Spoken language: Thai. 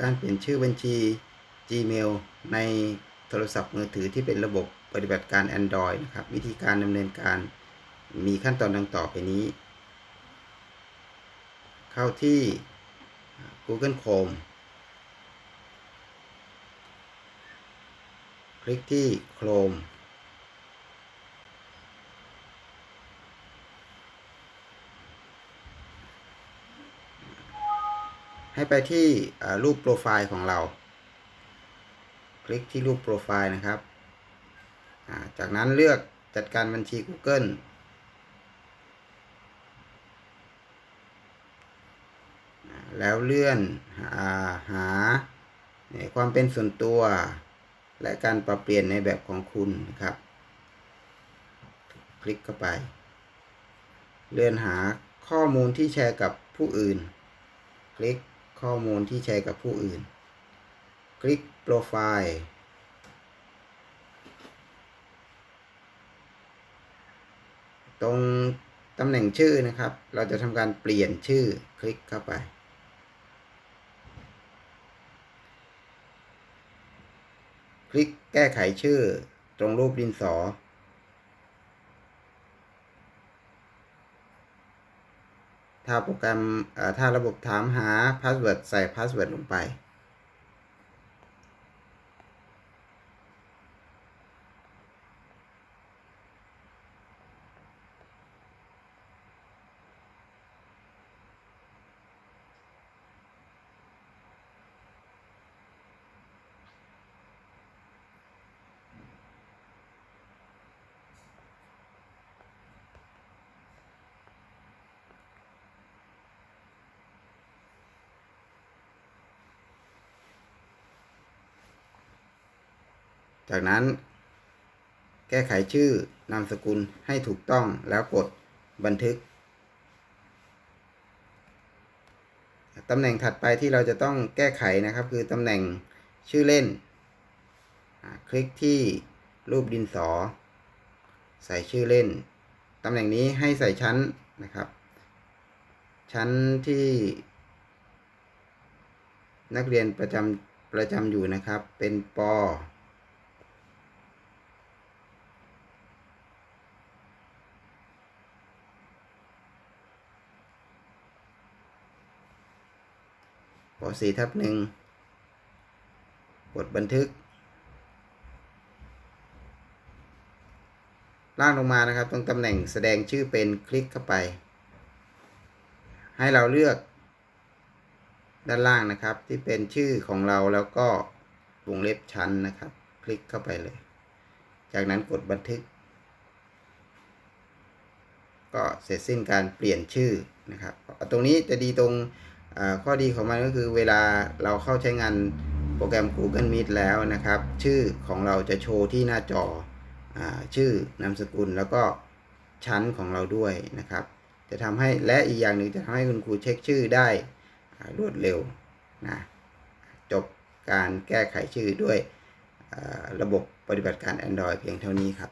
การเปลี่ยนชื่อบัญชี Gmail ในโทรศัพท์มือถือที่เป็นระบบปฏิบัติการ Android นะครับ วิธีการดำเนินการมีขั้นตอนดังต่อไปนี้ เข้าที่ Google Chrome คลิกที่ Chrome ให้ไปที่รูปโปรไฟล์ของเรา คลิกที่รูปโปรไฟล์นะครับ จากนั้นเลือกจัดการบัญชี Google แล้วเลื่อนอาหาความเป็นส่วนตัว และการปรับเปลี่ยนในแบบของคุณนะครับ คลิกเข้าไป เลื่อนหาข้อมูลที่แชร์กับผู้อื่น คลิก ข้อมูลที่แชร์กับผู้อื่น คลิกโปรไฟล์ตรงตำแหน่งชื่อนะครับ เราจะทำการเปลี่ยนชื่อคลิกเข้าไป คลิกแก้ไขชื่อตรงรูปดินสอ ถ้าโปรแกรมถ้าระบบถามหาพาสเวิร์ดใส่พาสเวิร์ดลงไป จากนั้น แก้ไขชื่อนามสกุลให้ถูกต้องแล้วกดบันทึกตำแหน่งถัดไปที่เราจะต้องแก้ไขนะครับ คือตำแหน่งชื่อเล่น คลิกที่รูปดินสอ ใส่ชื่อเล่น ตำแหน่งนี้ให้ใส่ชั้นนะครับ ชั้นที่ นักเรียนประจำประจำอยู่นะครับ เป็นป ป .4 ทับหนึ่งกดบันทึก ล่างลงมานะครับ ตรงตำแหน่งแสดงชื่อเป็นคลิกเข้าไป ให้เราเลือก ด้านล่างนะครับที่เป็นชื่อของเราแล้วก็วงเล็บชั้นนะครับ คลิกเข้าไปเลย จากนั้นกดบันทึก ก็เสร็จสิ้นการเปลี่ยนชื่อนะครับ ตรงนี้จะดีตรง ข้อดีของมันก็คือเวลาเราเข้าใช้งานโปรแกรม Google Meet แล้วนะครับ ชื่อของเราจะโชว์ที่หน้าจออชื่อนามสกุลแล้วก็ชั้นของเราด้วยนะครับ จะทำให้และอีกอย่างหนึ่งจะทำให้คุณครูเช็คชื่อได้รวดเร็วนะจบการแก้ไขชื่อด้วยระบบปฏิบัติการ Android เพียงเท่านี้ครับ